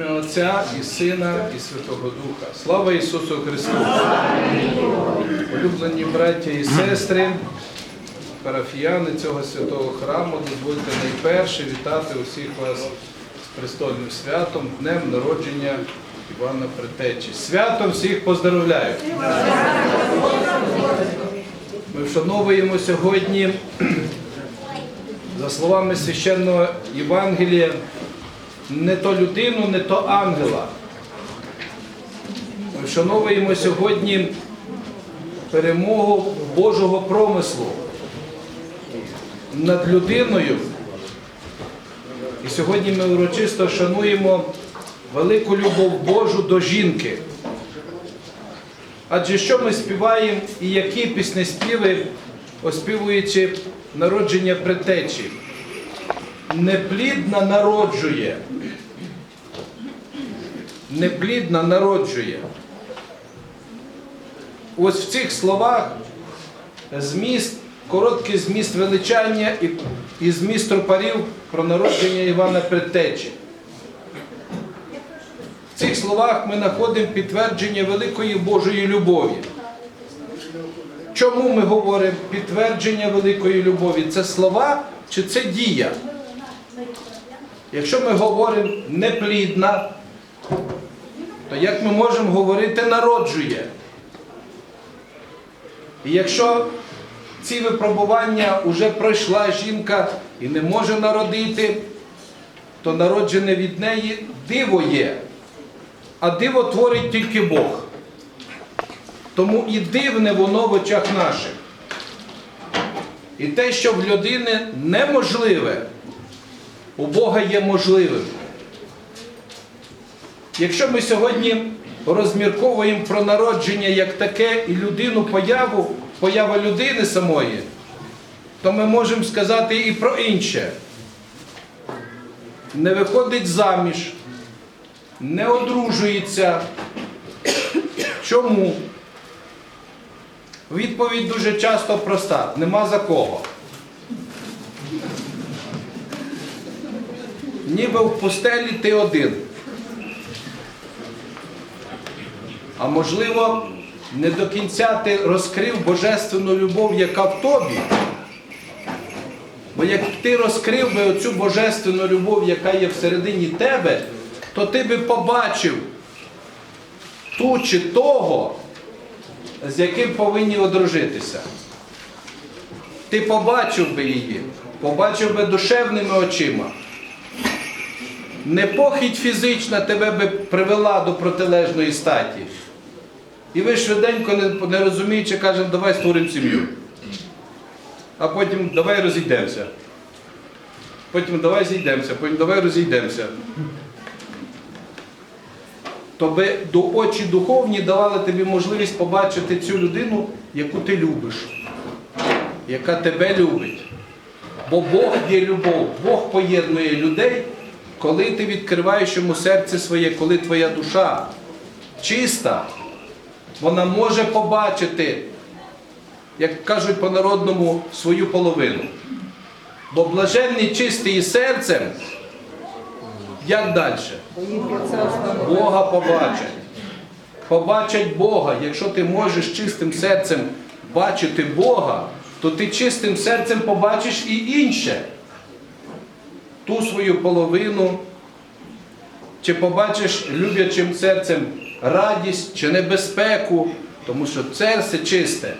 ім'я Отця і Сина, і Святого Духа. Слава Ісусу Христу! Улюблені браття і сестри, парафіяни цього святого храму, дозвольте найперше вітати усіх вас з престольним святом, днем народження Івана Претечі. Свято всіх поздоровляю! Ми вшановуємо сьогодні, за словами священного Євангелія, не то людину, не то ангела. Ми вшановуємо сьогодні перемогу Божого промислу над людиною. І сьогодні ми урочисто шануємо велику любов Божу до жінки. Адже що ми співаємо і які піснеспіви, оспівуючи народження предтечі? Неплідна народжує. Неплідна народжує. Ось в цих словах зміст, короткий зміст величання і, і зміст тропарів про народження Івана Предтечі. В цих словах ми знаходимо підтвердження великої Божої любові. Чому ми говоримо підтвердження великої любові? Це слова чи це дія? Якщо ми говоримо неплідна, то як ми можемо говорити народжує? І якщо ці випробування вже пройшла жінка і не може народити, то народжене від неї диво є. А диво творить тільки Бог. Тому і дивне воно в очах наших. І те, що в людини неможливе, у Бога є можливим. Якщо ми сьогодні розмірковуємо про народження як таке і людину появу, поява людини самої, то ми можемо сказати і про інше. Не виходить заміж, не одружується. Чому? Відповідь дуже часто проста: нема за кого. Ніби в пустелі ти один. А можливо, не до кінця ти розкрив божественну любов, яка в тобі. Бо як ти розкрив би оцю божественну любов, яка є всередині тебе, то ти би побачив ту чи того, з яким повинні одружитися. Ти побачив би її, побачив би душевними очима. Не похідь фізична тебе би привела до протилежної статі. І ви швиденько, не, розуміючи, кажемо, давай створимо сім'ю. А потім давай розійдемося. Потім давай зійдемося, потім давай розійдемося. То би до очі духовні давали тобі можливість побачити цю людину, яку ти любиш, яка тебе любить. Бо Бог є любов, Бог поєднує людей, коли ти відкриваєш йому серце своє, коли твоя душа чиста, вона може побачити, як кажуть по-народному, свою половину. Бо блаженні чисті і серцем, як далі? Бога побачать. Побачать Бога. Якщо ти можеш чистим серцем бачити Бога, то ти чистим серцем побачиш і інше. Ту свою половину, чи побачиш люблячим серцем радість чи небезпеку, тому що серце чисте,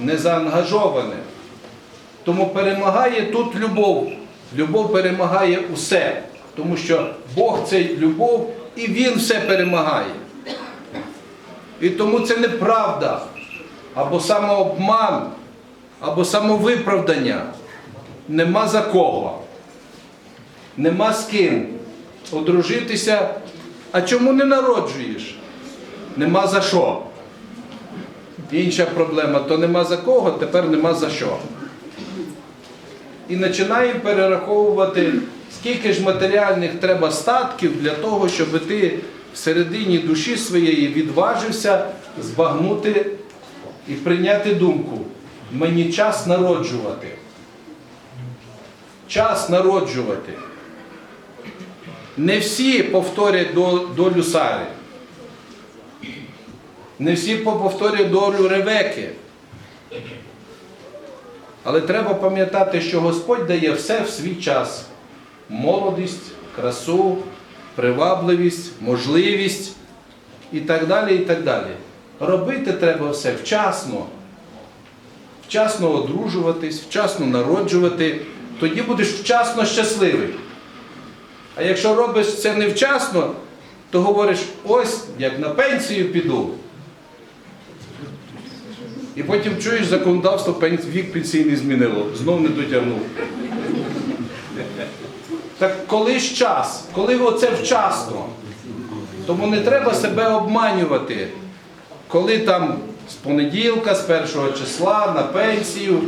не заангажоване. Тому перемагає тут любов. Любов перемагає усе, тому що Бог це любов і Він все перемагає. І тому це неправда, або самообман, або самовиправдання. Нема за кого. Нема з ким одружитися. А чому не народжуєш? Нема за що. Інша проблема, то нема за кого, тепер нема за що. І починаємо перераховувати, скільки ж матеріальних треба статків для того, щоб ти всередині душі своєї відважився збагнути і прийняти думку. Мені час народжувати. Час народжувати. Не всі повторять долю Сари. Не всі повторять долю Ревеки. Але треба пам'ятати, що Господь дає все в свій час: молодість, красу, привабливість, можливість і так далі. і так далі. Робити треба все вчасно. Вчасно одружуватись, вчасно народжувати, тоді будеш вчасно щасливий. А якщо робиш це невчасно, то говориш, ось як на пенсію піду. І потім чуєш законодавство вік пенсійний змінило, знов не дотягнув. Так коли ж час, коли оце вчасно? Тому не треба себе обманювати, коли там з понеділка, з першого числа, на пенсію.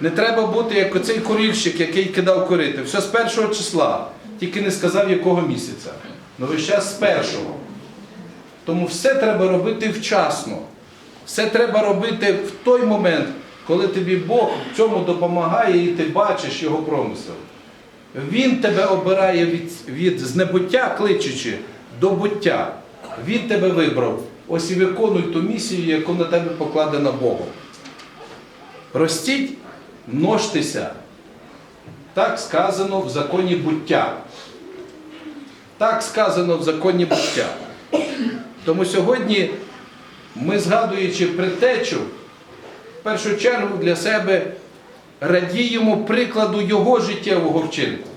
Не треба бути як оцей курільщик, який кидав корити. Все з першого числа, тільки не сказав якого місяця. Ну весь час з першого. Тому все треба робити вчасно. Все треба робити в той момент, коли тобі Бог в цьому допомагає і ти бачиш його промисел. Він тебе обирає від, від знебуття, кличучи, до буття. Він тебе вибрав. Ось і виконуй ту місію, яку на тебе покладена Богом. Ростіть, множтеся. Так сказано в законі буття. Так сказано в законі буття. Тому сьогодні ми, згадуючи предтечу, в першу чергу для себе радіємо прикладу його життєвого вчинку.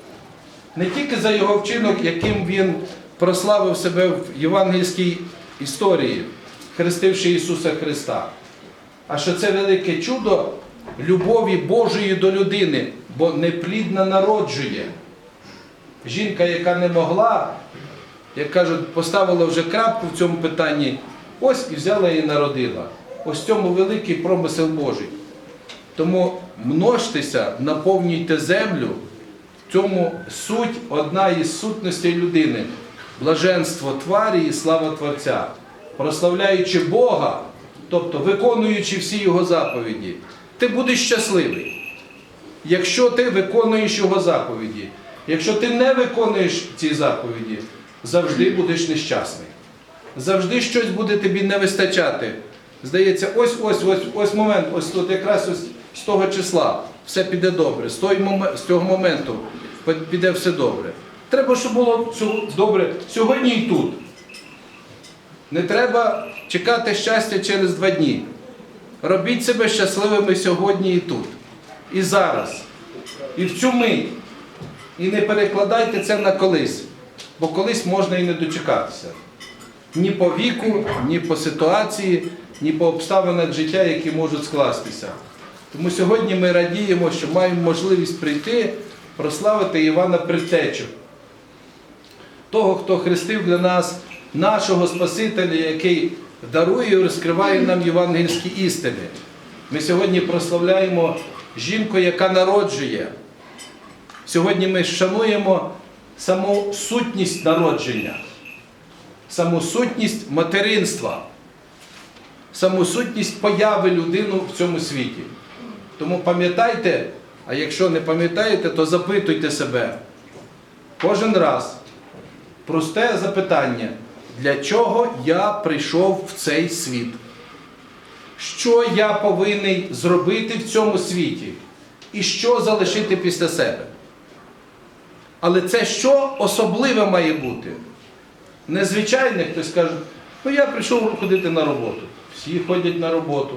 Не тільки за його вчинок, яким він прославив себе в євангельській історії, хрестивши Ісуса Христа, а що це велике чудо любові Божої до людини, бо неплідна народжує. Жінка, яка не могла, як кажуть, поставила вже крапку в цьому питанні, ось і взяла і народила. Ось цьому великий промисел Божий. Тому множтеся, наповнюйте землю, в цьому суть одна із сутностей людини блаженство тварі і слава Творця, прославляючи Бога, тобто виконуючи всі Його заповіді, ти будеш щасливий. Якщо ти виконуєш Його заповіді, якщо ти не виконуєш ці заповіді, завжди будеш нещасний. Завжди щось буде тобі не вистачати. Здається, ось ось ось ось момент, ось тут якраз ось з того числа все піде добре. З, той моме- з цього моменту піде все добре. Треба, щоб було добре сьогодні і тут. Не треба чекати щастя через два дні. Робіть себе щасливими сьогодні і тут. І зараз. І в цю мить. І не перекладайте це на колись, бо колись можна і не дочекатися. Ні по віку, ні по ситуації, ні по обставинах життя, які можуть скластися. Тому сьогодні ми радіємо, що маємо можливість прийти, прославити Івана Предтечу, того, хто хрестив для нас нашого Спасителя, який дарує і розкриває нам євангельські істини. Ми сьогодні прославляємо жінку, яка народжує. Сьогодні ми шануємо саму сутність народження, саму сутність материнства, саму сутність появи людини в цьому світі. Тому пам'ятайте, а якщо не пам'ятаєте, то запитуйте себе кожен раз просте запитання, для чого я прийшов в цей світ? Що я повинен зробити в цьому світі? І що залишити після себе? Але це що особливе має бути? Незвичайне, хтось каже, ну я прийшов ходити на роботу. Всі ходять на роботу.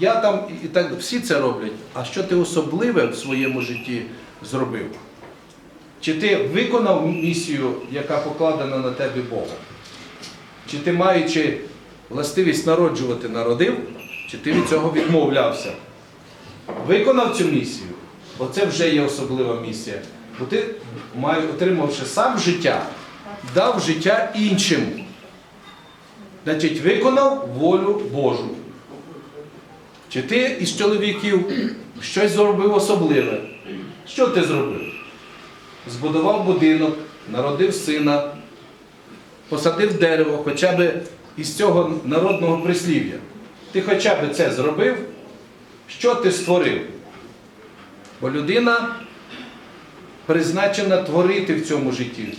Я там і так всі це роблять. А що ти особливе в своєму житті зробив? Чи ти виконав місію, яка покладена на тебе Богом? Чи ти, маючи властивість народжувати, народив, чи ти від цього відмовлявся? Виконав цю місію, бо це вже є особлива місія. Бо ти, отримавши сам життя, дав життя іншим. Значить, виконав волю Божу. Чи ти із чоловіків щось зробив особливе? Що ти зробив? Збудував будинок, народив сина, посадив дерево, хоча б із цього народного прислів'я. Ти хоча б це зробив, що ти створив? Бо людина призначена творити в цьому житті.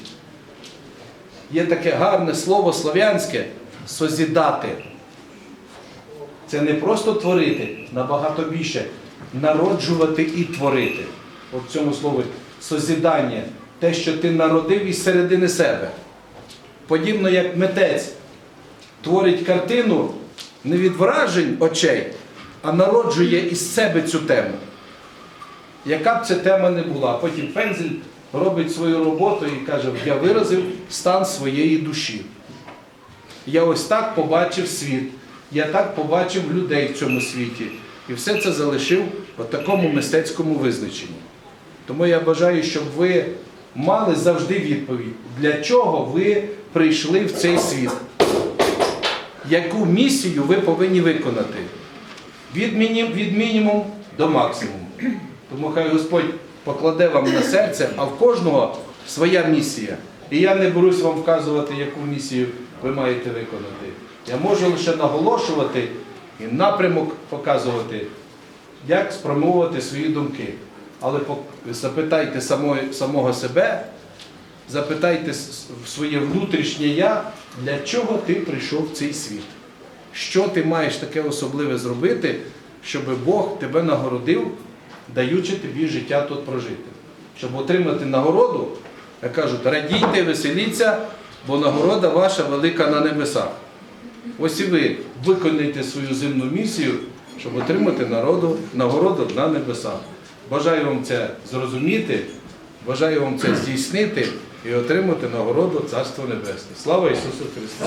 Є таке гарне слово слов'янське созідати. Це не просто творити, набагато більше народжувати і творити. От в цьому слові созідання, те, що ти народив із середини себе. Подібно як митець творить картину не від вражень очей, а народжує із себе цю тему. Яка б ця тема не була, потім пензель робить свою роботу і каже, я виразив стан своєї душі. Я ось так побачив світ, я так побачив людей в цьому світі. І все це залишив в такому мистецькому визначенні. Тому я бажаю, щоб ви мали завжди відповідь, для чого ви прийшли в цей світ. Яку місію ви повинні виконати? Від, міні, від мінімум до максимуму. Тому хай Господь покладе вам на серце, а в кожного своя місія. І я не берусь вам вказувати, яку місію ви маєте виконати. Я можу лише наголошувати і напрямок показувати, як спрямовувати свої думки. Але запитайте самого себе, запитайте своє внутрішнє я, для чого ти прийшов в цей світ. Що ти маєш таке особливе зробити, щоб Бог тебе нагородив, даючи тобі життя тут прожити. Щоб отримати нагороду, як кажуть, радійте, веселіться, бо нагорода ваша велика на небесах. Ось і ви виконуєте свою земну місію, щоб отримати народу, нагороду на небесах. Бажаю вам це зрозуміти, бажаю вам це здійснити і отримати нагороду Царства Небесне. Слава Ісусу Христу!